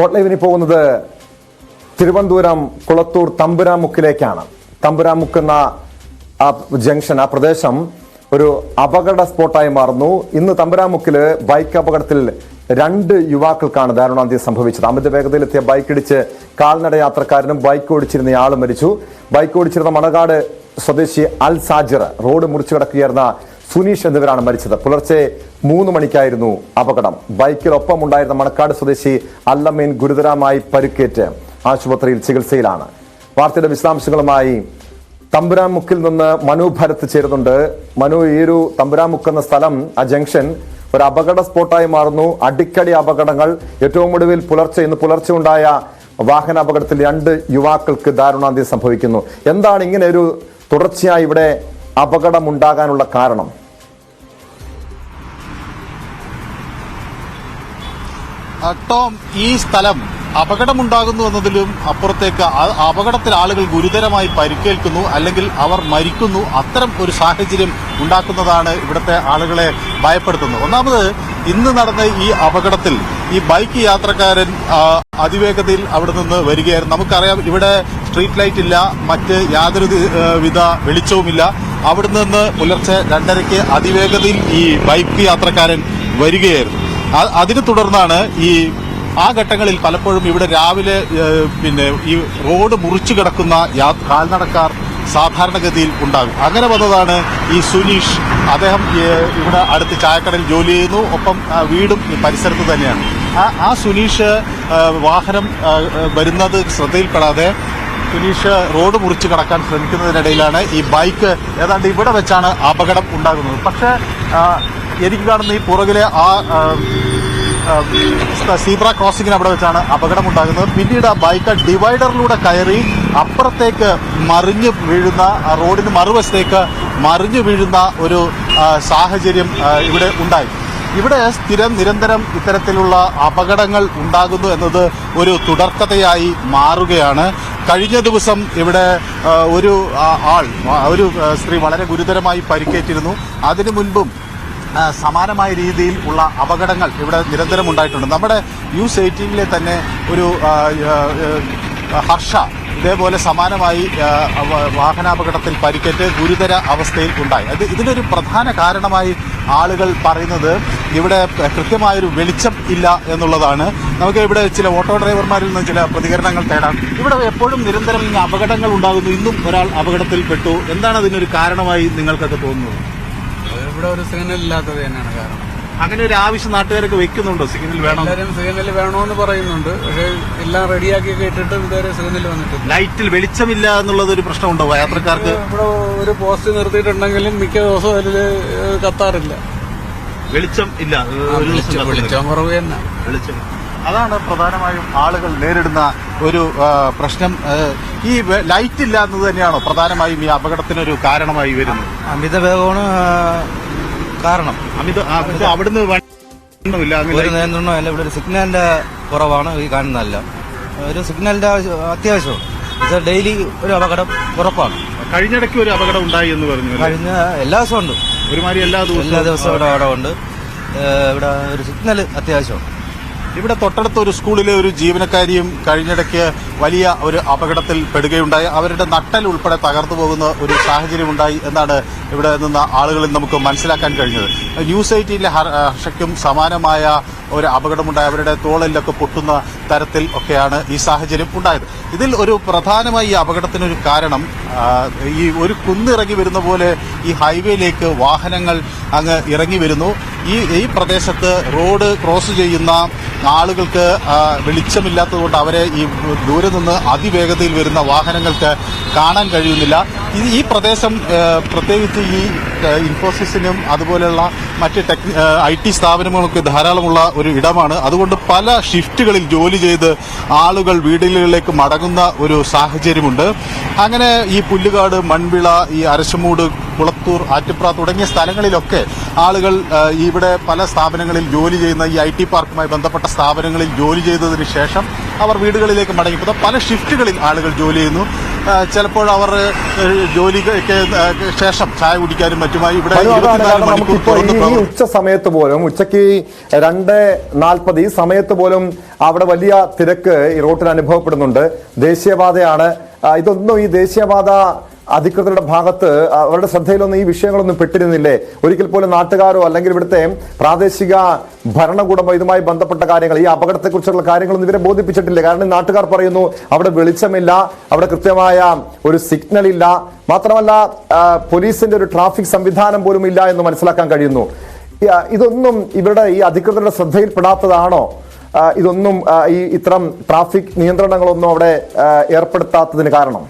Spot ലൈവിന് പോകുന്നത് തിരുവനന്തപുരം കുളത്തൂർ തമ്പുരാമുക്കിലേക്കാണ്. തമ്പുരാമുക്ക് എന്ന ആ ജംഗ്ഷൻ ആ പ്രദേശം ഒരു അപകട സ്പോട്ടായി മാറുന്നു. ഇന്ന് തമ്പുരാമുക്കിൽ ബൈക്ക് അപകടത്തിൽ രണ്ട് യുവാക്കൾക്കാണ് ദാരുണാന്ത്യം സംഭവിച്ചത്. അമിത വേഗതയിലെത്തിയ ബൈക്ക് ഇടിച്ച് കാൽനട യാത്രക്കാരനും ബൈക്ക് ഓടിച്ചിരുന്ന ആളും മരിച്ചു. ബൈക്ക് ഓടിച്ചിരുന്ന മണകാട് സ്വദേശി അൽ സാജിർ റോഡ് മുറിച്ചു കടക്കുകയായിരുന്ന സുനീഷ് എന്നിവരാണ് മരിച്ചത്. പുലർച്ചെ മൂന്ന് മണിക്കായിരുന്നു അപകടം. ബൈക്കിലൊപ്പം ഉണ്ടായിരുന്ന മണക്കാട് സ്വദേശി അല്ലമ്മീൻ ഗുരുതരമായി പരുക്കേറ്റ് ആശുപത്രിയിൽ ചികിത്സയിലാണ്. വാർത്തയുടെ വിശദാംശങ്ങളുമായി തമ്പുരാമുക്കിൽ നിന്ന് മനു ഭരത്ത് ചേരുന്നുണ്ട്. മനു ഈ ഒരു തമ്പുരാമുക്ക് എന്ന സ്ഥലം ആ ജംഗ്ഷൻ ഒരു അപകട സ്പോട്ടായി മാറുന്നു. അടിക്കടി അപകടങ്ങൾ. ഏറ്റവും ഒടുവിൽ പുലർച്ചെ ഇന്ന് പുലർച്ചെ ഉണ്ടായ വാഹന അപകടത്തിൽ രണ്ട് യുവാക്കൾക്ക് ദാരുണാന്തി സംഭവിക്കുന്നു. എന്താണ് ഇങ്ങനെ ഒരു തുടർച്ചയായി ഇവിടെ അപകടം ഉണ്ടാകാനുള്ള കാരണം? ടോം ഈ സ്ഥലം അപകടമുണ്ടാകുന്നു എന്നതിലും അപ്പുറത്തേക്ക് അപകടത്തിൽ ആളുകൾ ഗുരുതരമായി പരിക്കേൽക്കുന്നു അല്ലെങ്കിൽ അവർ മരിക്കുന്നു. അത്തരം ഒരു സാഹചര്യം ഉണ്ടാക്കുന്നതാണ് ഇവിടുത്തെ ആളുകളെ ഭയപ്പെടുത്തുന്നത്. ഒന്നാമത് ഇന്ന് നടന്ന ഈ അപകടത്തിൽ ഈ ബൈക്ക് യാത്രക്കാരൻ അതിവേഗതയിൽ അവിടെ നിന്ന് വരികയായിരുന്നു. നമുക്കറിയാം ഇവിടെ സ്ട്രീറ്റ് ലൈറ്റ് ഇല്ല മറ്റ് യാതൊരു വിധ വെളിച്ചവുമില്ല. അവിടെ നിന്ന് പുലർച്ചെ രണ്ടരയ്ക്ക് അതിവേഗതയിൽ ഈ ബൈക്ക് യാത്രക്കാരൻ വരികയായിരുന്നു. അതിനെ തുടർന്നാണ് ഈ ആ ഘട്ടങ്ങളിൽ പലപ്പോഴും ഇവിടെ രാവിലെ പിന്നെ ഈ റോഡ് മുറിച്ചു കിടക്കുന്ന കാൽനടക്കാർ സാധാരണഗതിയിൽ ഉണ്ടാകും. അങ്ങനെ വന്നതാണ് ഈ സുനീഷ്. അദ്ദേഹം ഇവിടെ അടുത്ത് ചായക്കടയിൽ ജോലി ചെയ്യുന്നു. ഒപ്പം വീടും പരിസരത്ത് തന്നെയാണ്. ആ- സുനീഷ് വാഹനം വരുന്നത് ശ്രദ്ധയിൽപ്പെടാതെ സുനീഷ് റോഡ് മുറിച്ച് കടക്കാൻ ശ്രമിക്കുന്നതിനിടയിലാണ് ഈ ബൈക്ക് ഏതാണ്ട് ഇവിടെ വെച്ചാണ് അപകടം ഉണ്ടാകുന്നത്. പക്ഷേ എനിക്ക് കാണുന്ന ഈ പുറകിലെ ആ സീബ്ര ക്രോസിങ്ങിന് അവിടെ വെച്ചാണ് അപകടം ഉണ്ടാകുന്നത് പിന്നീട് ആ ബൈക്ക് ഡിവൈഡറിലൂടെ കയറി അപ്പുറത്തേക്ക് മറിഞ്ഞു വീഴുന്ന റോഡിന് മറുവശത്തേക്ക് മറിഞ്ഞു വീഴുന്ന ഒരു സാഹചര്യം ഇവിടെ ഉണ്ടായി. ഇവിടെ സ്ഥിരം നിരന്തരം ഇത്തരത്തിലുള്ള അപകടങ്ങൾ ഉണ്ടാകുന്നു എന്നത് ഒരു തുടർക്കഥയായി മാറുകയാണ്. കഴിഞ്ഞ ദിവസം ഇവിടെ ഒരു ആൾ ഒരു സ്ത്രീ വളരെ ഗുരുതരമായി പരിക്കേറ്റിരുന്നു. അതിനു മുൻപും സമാനമായ രീതിയിൽ ഉള്ള അപകടങ്ങൾ ഇവിടെ നിരന്തരം ഉണ്ടായിട്ടുണ്ട്. നമ്മുടെ ന്യൂസ് എയ്റ്റീനിലെ തന്നെ ഒരു ഹർഷ ഇതേപോലെ സമാനമായി വാഹനാപകടത്തിൽ പരിക്കേറ്റ് ഗുരുതര അവസ്ഥയിൽ ഉണ്ടായി. അത് ഇതിനൊരു പ്രധാന കാരണമായി ആളുകൾ പറയുന്നത് ഇവിടെ കൃത്യമായൊരു വെളിച്ചം ഇല്ല എന്നുള്ളതാണ്. നമുക്ക് ഇവിടെ ചില ഓട്ടോ ഡ്രൈവർമാരിൽ നിന്ന് ചില പ്രതികരണങ്ങൾ തേടാം. ഇവിടെ എപ്പോഴും നിരന്തരം ഇങ്ങനെ അപകടങ്ങൾ ഉണ്ടാകുന്നു. ഇന്നും ഒരാൾ അപകടത്തിൽപ്പെട്ടു എന്താണ് അതിനൊരു കാരണമായി നിങ്ങൾക്കൊക്കെ തോന്നുന്നത്? ഇവിടെ ഒരു സിഗ്നൽ ഇല്ലാത്തത് തന്നെയാണ് കാരണം. അങ്ങനെ ഒരു ആവശ്യം നാട്ടുകാരൊക്കെ വെക്കുന്നുണ്ടോ? സിഗ്നൽ വേണം? എല്ലാവരും സിഗ്നൽ വേണമെന്ന് പറയുന്നുണ്ട്. പക്ഷേ എല്ലാം റെഡിയാക്കി ഇട്ടിട്ട് ഇതുവരെ സിഗ്നൽ വന്നിട്ടില്ല. ലൈറ്റിൽ വെളിച്ചമില്ല എന്നുള്ളത് ഒരു പ്രശ്നമുണ്ടോ യാത്രക്കാർക്ക്? ഇവിടെ ഒരു പോസ്റ്റ് നിർത്തിയിട്ടുണ്ടെങ്കിലും മിക്ക ദിവസവും അതിൽ കത്താറില്ല. വെളിച്ചം ഇല്ല. ഒരു ദിവസം വെളിച്ചം കുറവ് തന്നെ. വെളിച്ചം അതാണ് പ്രധാനമായും ആളുകൾ നേരിടുന്ന ഒരു പ്രശ്നം. ഈ ലൈറ്റ് ഇല്ല എന്നത് തന്നെയാണോ പ്രധാനമായും ഈ അപകടത്തിനൊരു കാരണമായി വരുന്നത്? അമിത വേഗമാണ് കാരണം. അമിത അവിടുന്ന് ഒരു നിയന്ത്രണം അല്ല ഇവിടെ ഒരു സിഗ്നലിന്റെ കുറവാണ് ഈ കാണുന്നതല്ല. ഒരു സിഗ്നലിന്റെ അത്യാവശ്യമാണ്. ഇത് ഡെയിലി ഒരു അപകടം ഉറപ്പാണ്. കഴിഞ്ഞിടയ്ക്ക് ഒരു അപകടം ഉണ്ടായി എന്ന് പറഞ്ഞു കഴിഞ്ഞ എല്ലാ ദിവസവും ഉണ്ട്. ഒരുമാതിരി എല്ലാ ദിവസവും എല്ലാ ദിവസവും ഇവിടെ അവിടെ ഉണ്ട്. ഇവിടെ ഒരു സിഗ്നൽ അത്യാവശ്യമാണ്. ഇവിടെ തൊട്ടടുത്ത ഒരു സ്കൂളിലെ ഒരു ജീവനക്കാരിയും കഴിഞ്ഞിടയ്ക്ക് വലിയ ഒരു അപകടത്തിൽ പെടുകയുണ്ടായി. അവരുടെ നട്ടൽ ഉൾപ്പെടെ തകർന്നു പോകുന്ന ഒരു സാഹചര്യം ഉണ്ടായി എന്നാണ് ഇവിടെ നിന്ന് ആളുകളിൽ നമുക്ക് മനസ്സിലാക്കാൻ കഴിഞ്ഞത്. ന്യൂസ് എയ്റ്റീനിലെ ഹർഷയ്ക്കും സമാനമായ ഒരു അപകടമുണ്ടായി. അവരുടെ തോളിലൊക്കെ പൊട്ടുന്ന തരത്തിൽ ഒക്കെയാണ് ഈ സാഹചര്യം ഉണ്ടായത്. ഇതിൽ ഒരു പ്രധാനമായി ഈ അപകടത്തിനൊരു കാരണം ഈ ഒരു കുന്നിറങ്ങി വരുന്ന പോലെ ഈ ഹൈവേയിലേക്ക് വാഹനങ്ങൾ അങ്ങ് ഇറങ്ങി വരുന്നു. ഈ ഈ പ്രദേശത്ത് റോഡ് ക്രോസ് ചെയ്യുന്ന ആളുകൾക്ക് വെളിച്ചമില്ലാത്തതുകൊണ്ട് അവരെ ഈ ദൂരെ നിന്ന് അതിവേഗതയിൽ വരുന്ന വാഹനങ്ങൾക്ക് കാണാൻ കഴിയുന്നില്ല. ഈ പ്രദേശം പ്രത്യേകിച്ച് ഈ ഇൻഫോസിസിനും അതുപോലെയുള്ള മറ്റ് ടെക് ഐ ടി സ്ഥാപനങ്ങളൊക്കെ ധാരാളമുള്ള ഒരു ഇടമാണ്. അതുകൊണ്ട് പല ഷിഫ്റ്റുകളിൽ ജോലി ചെയ്ത് ആളുകൾ വീടുകളിലേക്ക് മടങ്ങുന്ന ഒരു സാഹചര്യമുണ്ട്. അങ്ങനെ ഈ പുല്ലുകാട് മൺവിള ഈ അരശമൂട് കുളത്തൂർ ആറ്റുപ്ര തുടങ്ങിയ സ്ഥലങ്ങളിലൊക്കെ ആളുകൾ ഇവിടെ പല സ്ഥാപനങ്ങളിൽ ജോലി ചെയ്യുന്ന ഈ ഐ ടി പാർക്കുമായി ബന്ധപ്പെട്ട സ്ഥാപനങ്ങളിൽ ജോലി ചെയ്തതിന് ശേഷം അവർ വീടുകളിലേക്ക് മടങ്ങിപ്പോൾ പല ഷിഫ്റ്റുകളിൽ ആളുകൾ ജോലി ചെയ്യുന്നു. ചിലപ്പോൾ അവർ ജോലി ജോലിക്ക് ശേഷം ചായ കുടിക്കാനും മറ്റുമായി ഇവിടെ ഈ ഉച്ച സമയത്ത് പോലും ഉച്ചയ്ക്ക് രണ്ട് നാൽപ്പത് ഈ സമയത്ത് പോലും അവിടെ വലിയ തിരക്ക് ഈ റോട്ടിൽ അനുഭവപ്പെടുന്നുണ്ട്. ദേശീയപാതയാണ്. ഇതൊന്നും ഈ ദേശീയപാത അധികൃതരുടെ ഭാഗത്ത് അവരുടെ ശ്രദ്ധയിലൊന്നും ഈ വിഷയങ്ങളൊന്നും പെട്ടിരുന്നില്ലേ? ഒരിക്കൽ പോലും നാട്ടുകാരോ അല്ലെങ്കിൽ ഇവിടുത്തെ പ്രാദേശിക ഭരണകൂടമോ ഇതുമായി ബന്ധപ്പെട്ട കാര്യങ്ങൾ ഈ അപകടത്തെക്കുറിച്ചുള്ള കാര്യങ്ങളൊന്നും ഇവരെ ബോധിപ്പിച്ചിട്ടില്ല? കാരണം നാട്ടുകാർ പറയുന്നു അവിടെ വെളിച്ചമില്ല അവിടെ കൃത്യമായ ഒരു സിഗ്നൽ ഇല്ല. മാത്രമല്ല പോലീസിന്റെ ഒരു ട്രാഫിക് സംവിധാനം പോലും ഇല്ല എന്ന് മനസ്സിലാക്കാൻ കഴിയുന്നു. ഇതൊന്നും ഇവരുടെ ഈ അധികൃതരുടെ ശ്രദ്ധയിൽപ്പെടാത്തതാണോ? ഇതൊന്നും ഈ ഇത്തരം ട്രാഫിക് നിയന്ത്രണങ്ങളൊന്നും അവിടെ ഏർപ്പെടുത്താത്തതിന് കാരണം?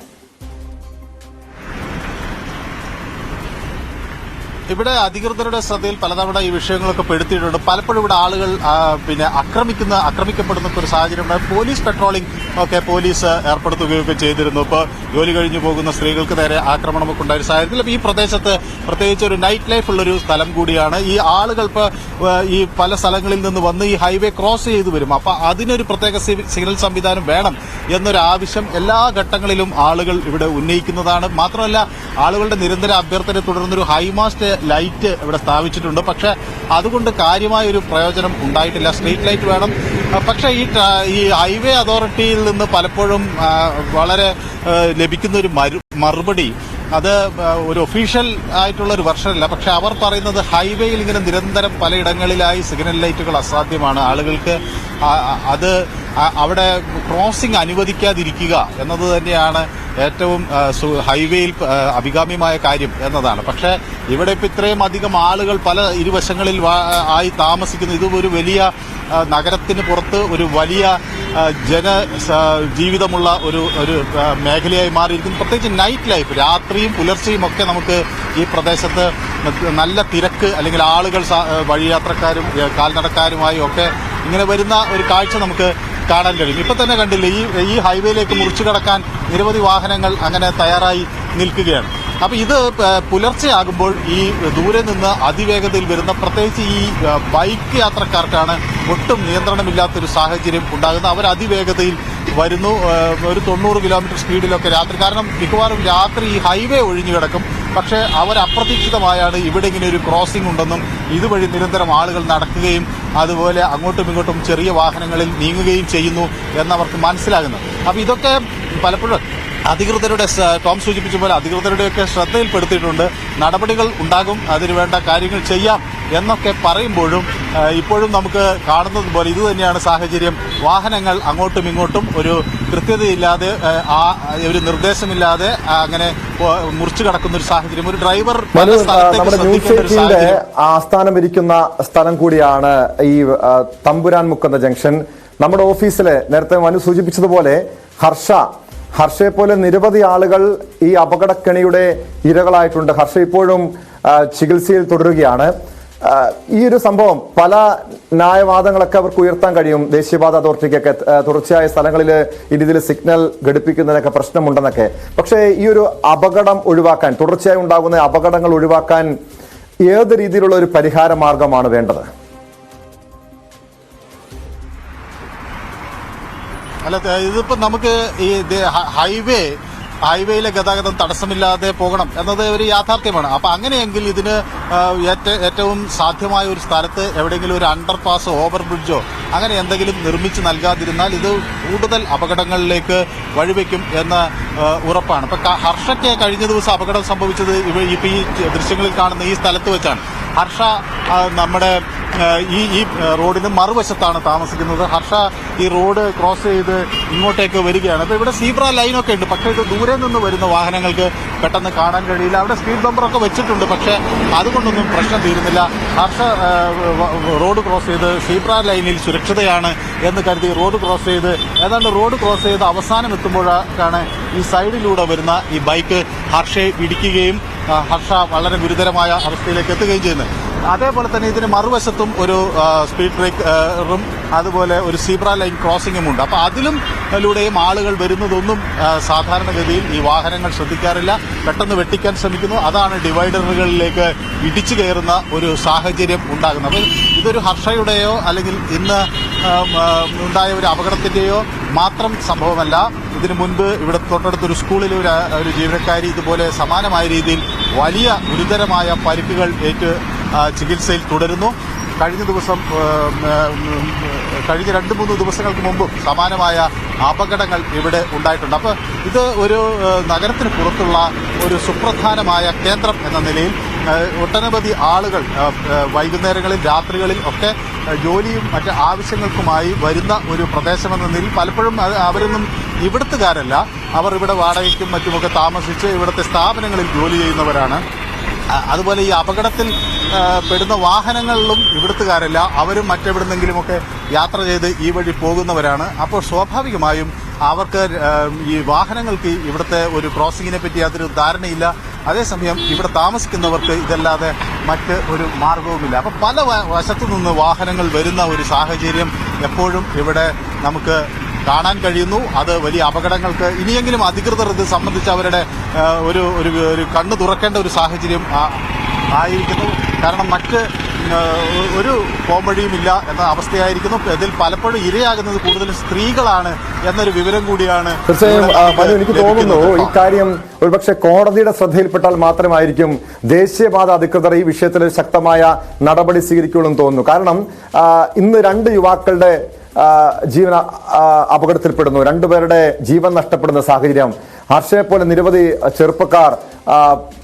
ഇവിടെ അധികൃതരുടെ ശ്രദ്ധയിൽ പലതവണ ഈ വിഷയങ്ങളൊക്കെ പെടുത്തിയിട്ടുണ്ട്. പലപ്പോഴും ഇവിടെ ആളുകൾ പിന്നെ ആക്രമിക്കുന്ന ആക്രമിക്കപ്പെടുന്ന ഒരു സാഹചര്യം പോലീസ് പെട്രോളിംഗ് ഒക്കെ പോലീസ് ഏർപ്പെടുത്തുകയൊക്കെ ചെയ്തിരുന്നു. ഇപ്പോൾ ജോലി കഴിഞ്ഞു പോകുന്ന സ്ത്രീകൾക്ക് നേരെ ആക്രമണമൊക്കെ ഉണ്ടായ സാഹചര്യത്തിൽ ഈ പ്രദേശത്ത് പ്രത്യേകിച്ച് ഒരു നൈറ്റ് ലൈഫ് ഉള്ളൊരു സ്ഥലം കൂടിയാണ്. ഈ ആളുകൾ ഇപ്പോൾ ഈ പല സ്ഥലങ്ങളിൽ നിന്ന് വന്ന് ഈ ഹൈവേ ക്രോസ് ചെയ്ത് വരും. അപ്പോൾ അതിനൊരു പ്രത്യേക സിഗ്നൽ സംവിധാനം വേണം എന്നൊരു ആവശ്യം എല്ലാ ഘട്ടങ്ങളിലും ആളുകൾ ഇവിടെ ഉന്നയിക്കുന്നതാണ്. മാത്രമല്ല ആളുകളുടെ നിരന്തര അഭ്യർത്ഥനയെ തുടർന്നൊരു ഹൈമാസ്റ്റ് ലൈറ്റ് ഇവിടെ സ്ഥാപിച്ചിട്ടുണ്ട്. പക്ഷേ അതുകൊണ്ട് കാര്യമായ ഒരു പ്രയോജനം ഉണ്ടായിട്ടില്ല. സ്ട്രീറ്റ് ലൈറ്റ് വേണം. പക്ഷേ ഈ ഈ ഹൈവേ അതോറിറ്റിയിൽ നിന്ന് പലപ്പോഴും വളരെ ലഭിക്കുന്ന ഒരു മറുപടി. അത് ഒരു ഒഫീഷ്യൽ ആയിട്ടുള്ള ഒരു വർഷമല്ല പക്ഷെ അവർ പറയുന്നത് ഹൈവേയിൽ ഇങ്ങനെ നിരന്തരം പലയിടങ്ങളിലായി സിഗ്നൽ ലൈറ്റുകൾ അസാധ്യമാണ്. ആളുകൾക്ക് അത് അവിടെ ക്രോസിംഗ് അനുവദിക്കാതിരിക്കുക എന്നത് തന്നെയാണ് ഏറ്റവും ഹൈവേയിൽ അഭികാമ്യമായ കാര്യം എന്നതാണ്. പക്ഷേ ഇവിടെ ഇപ്പം ഇത്രയും അധികം ആളുകൾ പല ഇരുവശങ്ങളിൽ ആയി താമസിക്കുന്നു. ഇത് ഒരു വലിയ നഗരത്തിന് പുറത്ത് ഒരു വലിയ ജന ജീവിതമുള്ള ഒരു ഒരു മേഖലയായി മാറിയിരിക്കുന്നു. പ്രത്യേകിച്ച് നൈറ്റ് ലൈഫ് രാത്രിയും പുലർച്ചെയും ഒക്കെ നമുക്ക് ഈ പ്രദേശത്ത് നല്ല തിരക്ക് അല്ലെങ്കിൽ ആളുകൾ വഴിയാത്രക്കാരും കാൽനടക്കാരുമായി ഒക്കെ ഇങ്ങനെ വരുന്ന ഒരു കാഴ്ച നമുക്ക് കാണാൻ കഴിയും. ഇപ്പൊ തന്നെ കണ്ടില്ലേ ഈ ഈ ഹൈവേയിലേക്ക് മുറിച്ചു കടക്കാൻ നിരവധി വാഹനങ്ങൾ അങ്ങനെ തയ്യാറായി നിൽക്കുകയാണ്. അപ്പൊ ഇത് പുലർച്ചെയാകുമ്പോൾ ഈ ദൂരെ നിന്ന് അതിവേഗതയിൽ വരുന്ന പ്രത്യേകിച്ച് ഈ ബൈക്ക് യാത്രക്കാർക്കാണ് ഒട്ടും നിയന്ത്രണമില്ലാത്തൊരു സാഹചര്യം ഉണ്ടാകുന്നത്. അവർ അതിവേഗതയിൽ വരുന്നു. ഒരു തൊണ്ണൂറ് കിലോമീറ്റർ സ്പീഡിലൊക്കെ രാത്രി. കാരണം മിക്കവാറും രാത്രി ഈ ഹൈവേ ഒഴിഞ്ഞു കിടക്കും. പക്ഷേ അവർ അപ്രതീക്ഷിതമായാണ് ഇവിടെ ഇങ്ങനെ ഒരു ക്രോസിംഗ് ഉണ്ടെന്നും ഇതുവഴി നിരന്തരം ആളുകൾ നടക്കുകയും അതുപോലെ അങ്ങോട്ടും ഇങ്ങോട്ടും ചെറിയ വാഹനങ്ങളിൽ നീങ്ങുകയും ചെയ്യുന്നു എന്നവർക്ക് മനസ്സിലാകുന്നു അപ്പോൾ ഇതൊക്കെ പലപ്പോഴും അധികൃതരുടെ ടോം സൂചിപ്പിച്ച പോലെ അധികൃതരുടെയൊക്കെ ശ്രദ്ധയിൽപ്പെടുത്തിയിട്ടുണ്ട്. നടപടികൾ ഉണ്ടാകും. അതിനുവേണ്ട കാര്യങ്ങൾ ചെയ്യാം എന്നൊക്കെ പറയുമ്പോഴും ഇപ്പോഴും നമുക്ക് കാണുന്നത് പോലെ ഇത് തന്നെയാണ് സാഹചര്യം. വാഹനങ്ങൾ അങ്ങോട്ടും ഇങ്ങോട്ടും ഒരു കൃത്യതയില്ലാതെ ആ, ഒരു നിർദ്ദേശമില്ലാതെ അങ്ങനെ മുറിച്ചു കടക്കുന്ന ഒരു സാഹചര്യം. ഒരു ഡ്രൈവർ ആസ്ഥാനം ഇരിക്കുന്ന സ്ഥലം കൂടിയാണ് ഈ തമ്പുരാൻ മുക്കുന്ന ജംഗ്ഷൻ. നമ്മുടെ ഓഫീസിലെ നേരത്തെ മനു സൂചിപ്പിച്ചതുപോലെ ഹർഷ. ഹർഷയെ പോലെ നിരവധി ആളുകൾ ഈ അപകടക്കെണിയുടെ ഇരകളായിട്ടുണ്ട്. ഹർഷ ഇപ്പോഴും ചികിത്സയിൽ തുടരുകയാണ്. ഈ ഒരു സംഭവം പല ന്യായവാദങ്ങളൊക്കെ അവർക്ക് ഉയർത്താൻ കഴിയും. ദേശീയപാത അതോറിറ്റിക്കൊക്കെ തുടർച്ചയായ സ്ഥലങ്ങളിൽ ഇതിൽ സിഗ്നൽ ഘടിപ്പിക്കുന്നതിനൊക്കെ പ്രശ്നമുണ്ടെന്നൊക്കെ. പക്ഷേ ഈ ഒരു അപകടം ഒഴിവാക്കാൻ തുടർച്ചയായി ഉണ്ടാകുന്ന അപകടങ്ങൾ ഒഴിവാക്കാൻ ഏത് രീതിയിലുള്ള ഒരു പരിഹാര മാർഗമാണ് വേണ്ടത്? അല്ല ഇതിപ്പോ നമുക്ക് ഈ ഹൈവേ ഹൈവേയിലെ ഗതാഗതം തടസ്സമില്ലാതെ പോകണം എന്നത് ഒരു യാഥാർത്ഥ്യമാണ്. അപ്പൊ അങ്ങനെയെങ്കിൽ ഇതിന് ഏറ്റവും സാധ്യമായ ഒരു സ്ഥലത്ത് എവിടെയെങ്കിലും ഒരു അണ്ടർ പാസോ ഓവർ ബ്രിഡ്ജോ അങ്ങനെ എന്തെങ്കിലും നിർമ്മിച്ച് നൽകാതിരുന്നാൽ ഇത് കൂടുതൽ അപകടങ്ങളിലേക്ക് വഴിവെക്കും എന്ന ഉറപ്പാണ്. ഇപ്പൊ ഹർഷയ്ക്ക് കഴിഞ്ഞ ദിവസം അപകടം സംഭവിച്ചത് ഇപ്പൊ ഈ ദൃശ്യങ്ങളിൽ കാണുന്ന ഈ സ്ഥലത്ത് വെച്ചാണ്. ഹർഷ നമ്മുടെ ഈ ഈ റോഡിന് മറുവശത്താണ് താമസിക്കുന്നത്. ഹർഷ ഈ റോഡ് ക്രോസ് ചെയ്ത് ഇങ്ങോട്ടേക്ക് വരികയാണ്. അപ്പോൾ ഇവിടെ സീബ്ര ലൈനൊക്കെ ഉണ്ട്. പക്ഷേ ഇത് ദൂരെ നിന്ന് വരുന്ന വാഹനങ്ങൾക്ക് പെട്ടെന്ന് കാണാൻ കഴിയില്ല. അവിടെ സ്പീഡ് ബമ്പറൊക്കെ വെച്ചിട്ടുണ്ട്. പക്ഷേ അതുകൊണ്ടൊന്നും പ്രശ്നം തീരുന്നില്ല. ഹർഷ റോഡ് ക്രോസ് ചെയ്ത് സീബ്ര ലൈനിൽ സുരക്ഷിതയാണ് എന്ന് കരുതി റോഡ് ക്രോസ് ചെയ്ത് ഏതാണ്ട് റോഡ് ക്രോസ് ചെയ്ത് അവസാനം എത്തുമ്പോഴാണ് ഈ സൈഡിലൂടെ വരുന്ന ഈ ബൈക്ക് ഹർഷയെ ഇടിക്കുകയും ഹർഷ വളരെ ഗുരുതരമായ അവസ്ഥയിലേക്ക് എത്തുകയും ചെയ്യുന്നത്. അതേപോലെ തന്നെ ഇതിന് മറുവശത്തും ഒരു സ്പീഡ് ബ്രേക്കറും അതുപോലെ ഒരു സീബ്ര ലൈൻ ക്രോസിംഗും ഉണ്ട്. അപ്പോൾ അതിലും ലൂടെയും ആളുകൾ വരുന്നതൊന്നും സാധാരണഗതിയിൽ ഈ വാഹനങ്ങൾ ശ്രദ്ധിക്കാറില്ല. പെട്ടെന്ന് വെട്ടിക്കാൻ ശ്രമിക്കുന്നു. അതാണ് ഡിവൈഡറുകളിലേക്ക് ഇടിച്ചു കയറുന്ന ഒരു സാഹചര്യം ഉണ്ടാകുന്നത്. അപ്പോൾ ഇതൊരു ഹർഷയുടെയോ അല്ലെങ്കിൽ ഇന്ന് ഉണ്ടായ ഒരു അപകടത്തിന്റെയോ മാത്രം സംഭവമല്ല. ഇതിനു മുൻപ് ഇവിടെ തൊട്ടടുത്തൊരു സ്കൂളിലെ ഒരു ഒരു ജീവനക്കാരി ഇതുപോലെ സമാനമായ രീതിയിൽ വലിയ ഗുരുതരമായ പരിക്കുകൾ ഏറ്റ് ചികിത്സയിൽ തുടരുന്നു. കഴിഞ്ഞ ദിവസം കഴിഞ്ഞ രണ്ട് മൂന്ന് ദിവസങ്ങൾക്ക് മുമ്പും സമാനമായ അപകടങ്ങൾ ഇവിടെ ഉണ്ടായിട്ടുണ്ട്. അപ്പോൾ ഇത് ഒരു നഗരത്തിന് പുറത്തുള്ള ഒരു സുപ്രധാനമായ കേന്ദ്രം എന്ന നിലയിൽ ഒട്ടനവധി ആളുകൾ വൈകുന്നേരങ്ങളിൽ രാത്രികളിൽ ഒക്കെ ജോലിയും മറ്റ് ആവശ്യങ്ങൾക്കുമായി വരുന്ന ഒരു പ്രദേശമെന്ന നിലയിൽ പലപ്പോഴും അവരൊന്നും ഇവിടുത്തുകാരല്ല. അവർ ഇവിടെ വാടകയ്ക്കും മറ്റുമൊക്കെ താമസിച്ച് ഇവിടുത്തെ സ്ഥാപനങ്ങളിൽ ജോലി ചെയ്യുന്നവരാണ്. അതുപോലെ ഈ അപകടത്തിൽ പെടുന്ന വാഹനങ്ങളിലും ഇവിടുത്തുകാരല്ല. അവരും മറ്റെവിടുന്നെങ്കിലുമൊക്കെ യാത്ര ചെയ്ത് ഈ വഴി പോകുന്നവരാണ്. അപ്പോൾ സ്വാഭാവികമായും അവർക്ക് ഈ വാഹനങ്ങൾക്ക് ഇവിടുത്തെ ഒരു ക്രോസിങ്ങിനെ പറ്റി യാതൊരു ധാരണയില്ല. അതേസമയം ഇവിടെ താമസിക്കുന്നവർക്ക് ഇതല്ലാതെ മറ്റ് ഒരു മാർഗവുമില്ല. അപ്പോൾ പല വശത്തു നിന്ന് വാഹനങ്ങൾ വരുന്ന ഒരു സാഹചര്യം എപ്പോഴും ഇവിടെ നമുക്ക് കാണാൻ കഴിയുന്നു. അത് വലിയ അപകടങ്ങൾക്ക് ഇനിയെങ്കിലും അധികൃതർ ഇത് സംബന്ധിച്ച് അവരുടെ ഒരു ഒരു കണ്ണു തുറക്കേണ്ട ഒരു സാഹചര്യം ആയിരിക്കുന്നു. കാരണം മറ്റ് ഒരു പോംവഴിയുമില്ല എന്ന അവസ്ഥയായിരിക്കുന്നു. ഇതിൽ പലപ്പോഴും ഇരയാകുന്നത് കൂടുതലും സ്ത്രീകളാണ് എന്നൊരു വിവരം കൂടിയാണ് തീർച്ചയായും എനിക്ക് തോന്നുന്നു ഈ കാര്യം ഒരുപക്ഷെ കോടതിയുടെ ശ്രദ്ധയിൽപ്പെട്ടാൽ മാത്രമായിരിക്കും ദേശീയപാത അധികൃതർ ഈ വിഷയത്തിൽ ശക്തമായ നടപടി സ്വീകരിക്കുള്ളൂ എന്ന് തോന്നുന്നു. കാരണം ഇന്ന് രണ്ട് യുവാക്കളുടെ ജീവൻ അപകടത്തിൽപ്പെടുന്നു. രണ്ടുപേരുടെ ജീവൻ നഷ്ടപ്പെടുന്ന സാഹചര്യം. ഹർഷയെ പോലെ നിരവധി ചെറുപ്പക്കാർ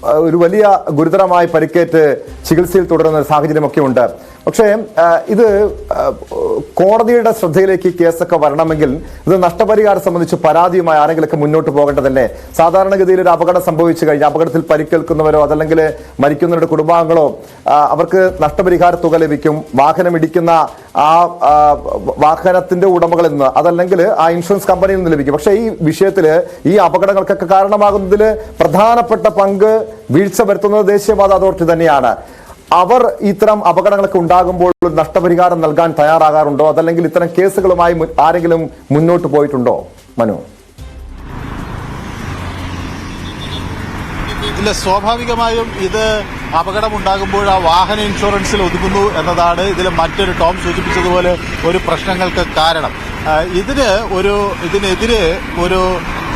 ഒരു വലിയ ഗുരുതരമായി പരിക്കേറ്റ് ചികിത്സയിൽ തുടരുന്ന സാഹചര്യമൊക്കെ ഉണ്ട്. പക്ഷേ ഇത് കോടതിയുടെ ശ്രദ്ധയിലേക്ക് കേസൊക്കെ വരണമെങ്കിൽ ഇത് നഷ്ടപരിഹാരം സംബന്ധിച്ച് പരാതിയുമായി ആരെങ്കിലൊക്കെ മുന്നോട്ട് പോകേണ്ടതല്ലേ? സാധാരണഗതിയിൽ ഒരു അപകടം സംഭവിച്ചു കഴിഞ്ഞാൽ അപകടത്തിൽ പരിക്കേൽക്കുന്നവരോ അതല്ലെങ്കിൽ മരിക്കുന്നവരുടെ കുടുംബാംഗങ്ങളോ അവർക്ക് നഷ്ടപരിഹാര തുക ലഭിക്കും. വാഹനം ഇടിക്കുന്ന ആ, വാഹനത്തിന്റെ ഉടമകളിൽ നിന്ന് അതല്ലെങ്കിൽ ആ ഇൻഷുറൻസ് കമ്പനിയിൽ നിന്ന് ലഭിക്കും. പക്ഷേ ഈ വിഷയത്തിൽ ഈ അപകടങ്ങൾക്കൊക്കെ കാരണമാകുന്നതിൽ പ്രധാനപ്പെട്ട പങ്ക് വീഴ്ച വരുത്തുന്നത് ദേശീയപാത അതോറിറ്റി തന്നെയാണ്. അവർ ഇത്തരം അപകടങ്ങളൊക്കെ ഉണ്ടാകുമ്പോൾ നഷ്ടപരിഹാരം നൽകാൻ തയ്യാറാകാറുണ്ടോ? അതല്ലെങ്കിൽ ഇത്തരം കേസുകളുമായി ആരെങ്കിലും മുന്നോട്ട് പോയിട്ടുണ്ടോ? മനു. ഇല്ല സ്വാഭാവികമായും ഇത് അപകടമുണ്ടാകുമ്പോൾ ആ വാഹന ഇൻഷുറൻസിൽ ഒതുങ്ങുന്നു എന്നതാണ് ഇതിൽ മറ്റൊരു ടോം സൂചിപ്പിച്ചതുപോലെ ഒരു പ്രശ്നങ്ങൾക്ക് കാരണം. ഇതിന് ഒരു ഇതിനെതിരെ ഒരു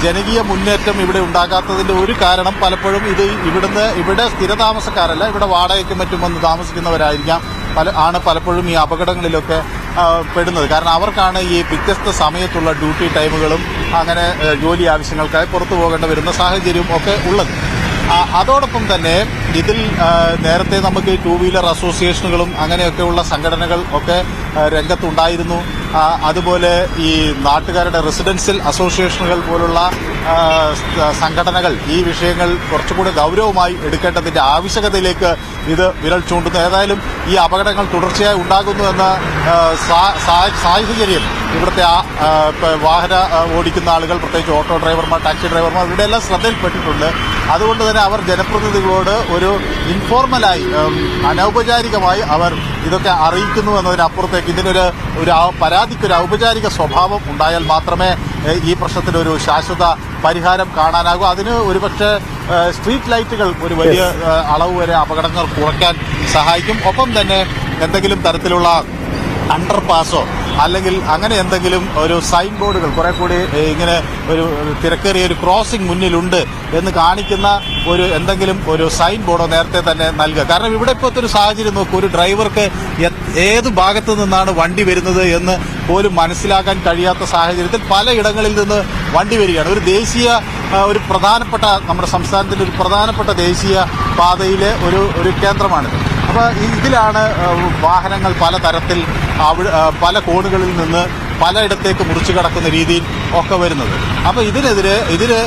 ജനകീയ മുന്നേറ്റം ഇവിടെ ഉണ്ടാകാത്തതിന്റെ ഒരു കാരണം പലപ്പോഴും ഇത് ഇവിടുന്ന് ഇവിടെ സ്ഥിരതാമസക്കാരല്ല ഇവിടെ വാടകയ്ക്കും മറ്റും വന്ന് താമസിക്കുന്നവരായിരിക്കാം. പല ആണ് പലപ്പോഴും ഈ അപകടങ്ങളിലൊക്കെ പെടുന്നത്. കാരണം അവർക്കാണ് ഈ വ്യത്യസ്ത സമയത്തുള്ള ഡ്യൂട്ടി ടൈമുകളും അങ്ങനെ ജോലി ആവശ്യങ്ങൾക്കായി പുറത്തു പോകേണ്ടി വരുന്ന സാഹചര്യവും ഒക്കെ ഉള്ളത്. അതോടൊപ്പം തന്നെ ഇതിൽ നേരത്തെ നമുക്ക് ടൂ വീലർ അസോസിയേഷനുകളും അങ്ങനെയൊക്കെയുള്ള സംഘടനകൾ ഒക്കെ രംഗത്തുണ്ടായിരുന്നു. അതുപോലെ ഈ നാട്ടുകാരുടെ റെസിഡൻഷ്യൽ അസോസിയേഷനുകൾ പോലുള്ള സംഘടനകൾ ഈ വിഷയങ്ങൾ കുറച്ചുകൂടി ഗൗരവമായി എടുക്കേണ്ടതിന്റെ ആവശ്യകതയിലേക്ക് ഇത് വിരൽ ചൂണ്ടുന്നു. ഏതായാലും ഈ അപകടങ്ങൾ തുടർച്ചയായി ഉണ്ടാകുന്നു എന്ന സാഹചര്യം ഇവിടുത്തെ ആ വാഹന ഓടിക്കുന്ന ആളുകൾ പ്രത്യേകിച്ച് ഓട്ടോ ഡ്രൈവർമാർ ടാക്സി ഡ്രൈവർമാർ ഇവിടെയെല്ലാം ശ്രദ്ധയിൽപ്പെട്ടിട്ടുണ്ട്. അതുകൊണ്ട് തന്നെ അവർ ജനപ്രതിനിധികളോട് ഒരു ഇൻഫോർമലായി അനൗപചാരികമായി അവർ ഇതൊക്കെ അറിയിക്കുന്നു എന്നതിനപ്പുറത്തേക്ക് ഇതിനൊരു ഒരു പരാതിക്ക് പരാതിക്കൊരു ഔപചാരിക സ്വഭാവം ഉണ്ടായാൽ മാത്രമേ ഈ പ്രശ്നത്തിനൊരു ശാശ്വത പരിഹാരം കാണാനാകൂ. അതിന് ഒരുപക്ഷെ സ്ട്രീറ്റ് ലൈറ്റുകൾ ഒരു വലിയ അളവ് വരെ അപകടങ്ങൾ കുറയ്ക്കാൻ സഹായിക്കും. ഒപ്പം തന്നെ എന്തെങ്കിലും തരത്തിലുള്ള അണ്ടർപാസോ അല്ലെങ്കിൽ അങ്ങനെ എന്തെങ്കിലും ഒരു സൈൻ ബോർഡുകൾ കുറെ കൂടി ഇങ്ങനെ ഒരു തിരക്കേറിയ ഒരു ക്രോസിംഗ് മുന്നിലുണ്ട് എന്ന് കാണിക്കുന്ന ഒരു എന്തെങ്കിലും ഒരു സൈൻ ബോർഡോ നേരത്തെ തന്നെ നൽകുക. കാരണം ഇവിടെ ഇപ്പോഴത്തെ ഒരു സാഹചര്യം നോക്കൂ ഒരു ഡ്രൈവർക്ക് ഏത് ഭാഗത്തു നിന്നാണ് വണ്ടി വരുന്നത് എന്ന് പോലും മനസ്സിലാക്കാൻ കഴിയാത്ത സാഹചര്യത്തിൽ പലയിടങ്ങളിൽ നിന്ന് വണ്ടി വരികയാണ്. ഒരു ദേശീയ ഒരു പ്രധാനപ്പെട്ട നമ്മുടെ സംസ്ഥാനത്തിന്റെ ഒരു പ്രധാനപ്പെട്ട ദേശീയ പാതയിലെ ഒരു ഒരു കേന്ദ്രമാണിത്. അപ്പോൾ ഇതിലാണ് വാഹനങ്ങൾ പലതരത്തിൽ പല കോണുകളിൽ നിന്ന് പലയിടത്തേക്ക് മുറിച്ചു കടക്കുന്ന രീതിയിൽ ഒക്കെ വരുന്നത്. അപ്പോൾ ഇതിനെതിരെ ഇതിന്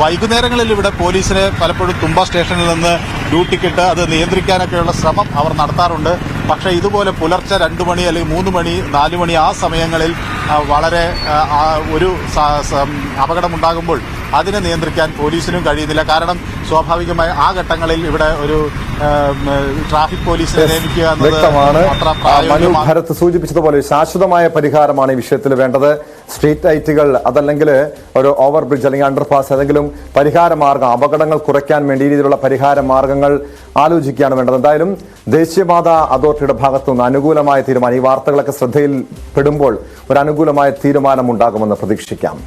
വൈകുന്നേരങ്ങളിൽ ഇവിടെ പോലീസിനെ പലപ്പോഴും തുമ്പ സ്റ്റേഷനിൽ നിന്ന് ഡ്യൂട്ടിക്കിട്ട് അത് നിയന്ത്രിക്കാനൊക്കെയുള്ള ശ്രമം അവർ നടത്താറുണ്ട്. പക്ഷേ ഇതുപോലെ പുലർച്ചെ രണ്ട് മണി അല്ലെങ്കിൽ മൂന്ന് മണി നാല് മണി ആ സമയങ്ങളിൽ വളരെ ഒരു അപകടമുണ്ടാകുമ്പോൾ അതിനെ നിയന്ത്രിക്കാൻ പോലീസിനും കഴിയുന്നില്ല. കാരണം സ്വാഭാവികമായി ആ ഘട്ടങ്ങളിൽ ഇവിടെ ഒരു ട്രാഫിക് പോലീസിനെ നിയമിക്കുക എന്നത് ഭരത് സൂചിപ്പിച്ചതുപോലെ ശാശ്വതമായ പരിഹാരമാണ് ഈ വിഷയത്തിൽ വേണ്ടത്. സ്ട്രീറ്റ് ലൈറ്റുകൾ അതല്ലെങ്കിൽ ഒരു ഓവർ ബ്രിഡ്ജ് അല്ലെങ്കിൽ അണ്ടർപാസ് ഏതെങ്കിലും പരിഹാര മാർഗം അപകടങ്ങൾ കുറയ്ക്കാൻ വേണ്ടി രീതിയിലുള്ള പരിഹാര മാർഗങ്ങൾ ആലോചിക്കുകയാണ് വേണ്ടത്. എന്തായാലും ദേശീയപാത അതോറിറ്റിയുടെ ഭാഗത്തു നിന്ന് അനുകൂലമായ തീരുമാനം ഈ വാർത്തകളൊക്കെ ശ്രദ്ധയിൽപ്പെടുമ്പോൾ ഒരു അനുകൂലമായ തീരുമാനം ഉണ്ടാകുമെന്ന് പ്രതീക്ഷിക്കാം.